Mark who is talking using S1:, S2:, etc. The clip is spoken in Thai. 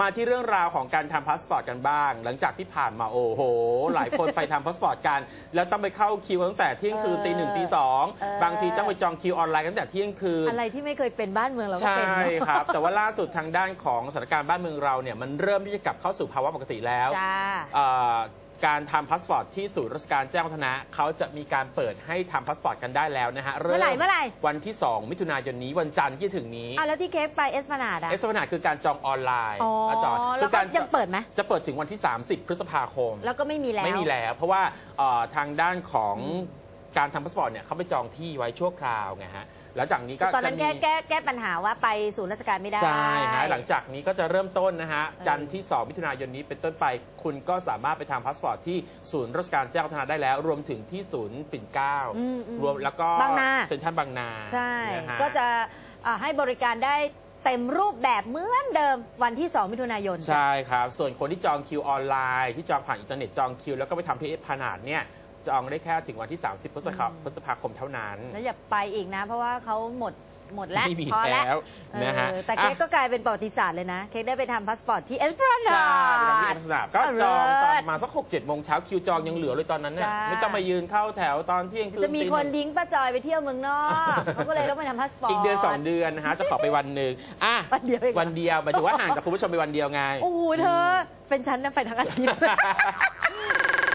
S1: มาที่เรื่องราวของการทำพาสปอร์ตกันบ้าง หลังจากที่ผ่านมาโอ้โห หลายคนไปทำพาสปอร์ตกัน แล้วต้องไปเข้าคิวตั้งแต่เที่ยงคืน
S2: เออ
S1: ตีหนึ่งตีสอง
S2: เออ
S1: บางทีต้องไปจองคิวออนไลน์ตั้งแต่เที่ยงคืน
S2: อะไรที่ไม่เคยเป็นบ้านเมืองเราก็
S1: ใช่
S2: เป็นเนอะ
S1: ครับ แต่ว่าล่าสุดทางด้านของสถานการณ์บ้านเมืองเราเนี่ยมันเริ่มที่จะกลับเข้าสู่ภาวะปกติแล้ว
S2: จ้า
S1: เอ่อ การทำพาสปอร์ตที่ศูนย์ราชการแจ้งวัฒนะเขาจะมีการเปิดให้ทำพาสปอร์ตกันได้แล้วนะฮะ
S2: เมื่อไหร่เมื่อไหร่
S1: วันที่ 2 มิถุนายนนี้วันจันทร์ที่จะถึงนี้
S2: อะแล้วที่เค้กไปเอสพนาดอะ
S1: เอสพนาคือการจองออนไลน์
S2: อ๋อ
S1: นะจอย
S2: แล้ว
S1: คื
S2: ก็
S1: การ
S2: ยังเปิดไหม
S1: จะเปิดถึงวันที่ 30 พฤษภาคม
S2: แล้วก็ไม่มีแล้ว
S1: ไม่มีแล้ว เพราะว่าเอ่อทางด้านของ การทำพาสปอร์ตเนี่ยเขาไปจองที่ไว้ชั่วคราวไงฮะแล้วจากนี้ก็
S2: ตอนนั้น
S1: จะ
S2: แก้
S1: มี
S2: แก้แก้ปัญหาว่าไปศูนย์ราชการไม่ได้
S1: ใช่ฮะหลังจากนี้ก็จะเริ่มต้นนะฮะ
S2: เออ
S1: จันทร์ที่ 2 มิถุนายนนี้เป็นต้นไป คุณก็สามารถไปทำพาสปอร์ตที่ศูนย์ราชการแจ้งวัฒนะได้แล้ว รวมถึงที่ศูนย์ปิ่นเกล้า
S2: อืมอืม
S1: รวมแล้วก็
S2: บางนา
S1: เซ็นทรัลบางนา
S2: ใช่
S1: นฮ
S2: ก็จะอ่าให้บริการได้ เต็มรูปแบบเหมือนเดิมวันที่ 2 มิถุนายน
S1: ใช่ครับ ส่วนคนที่จองคิวออนไลน์ที่จองผ่านอินเทอร์เน็ตจองคิว แล้วก็ไปทำที่เอฟพนาดเนี่ยจองได้แค่ถึงวันที่ 30 พฤษภาพฤษภาคมเท่านั้น
S2: แล้วอย่าไปอีกนะ เพราะว่าเขาหมดหมดแล้ว
S1: ไม่มี
S2: พอแล้ว
S1: แล้วนะฮะ
S2: เออแต่เค้ก
S1: อะ
S2: ก็กลายเป็นประวัติศาสตร์เลยนะ เค้กได้ไปทำพาสปอร์ตที่เอสพรานา
S1: ใช่ไปทำที่
S2: ด
S1: เอฟ สนามก็จองตอนประมาณสักหกเจ็ดโมงเช้าคิวจองยังเหลือเลยตอนนั้นเนี่ย
S2: จ้า
S1: ไม่ต้องไปยืนเข้าแถวตอนเที่ยงคืน
S2: จะมี
S1: ตีห
S2: คน
S1: ง
S2: ทิ้งป้าจอยไปเที่ยวเมืองนอกเขาก็เลยต้องไปทำพาสปอร์ต
S1: อีกเดือนสองเดือนนะฮะจะขอไปวันหนึ่งอะ
S2: วันเดียวเองเหรอ
S1: วันเดียวหมายถึงว่าห่างกับคุณผู้ชมไปวันเดียวไง
S2: โอ้โหเธอเป็นฉันนะไปทั้งอาทิตย์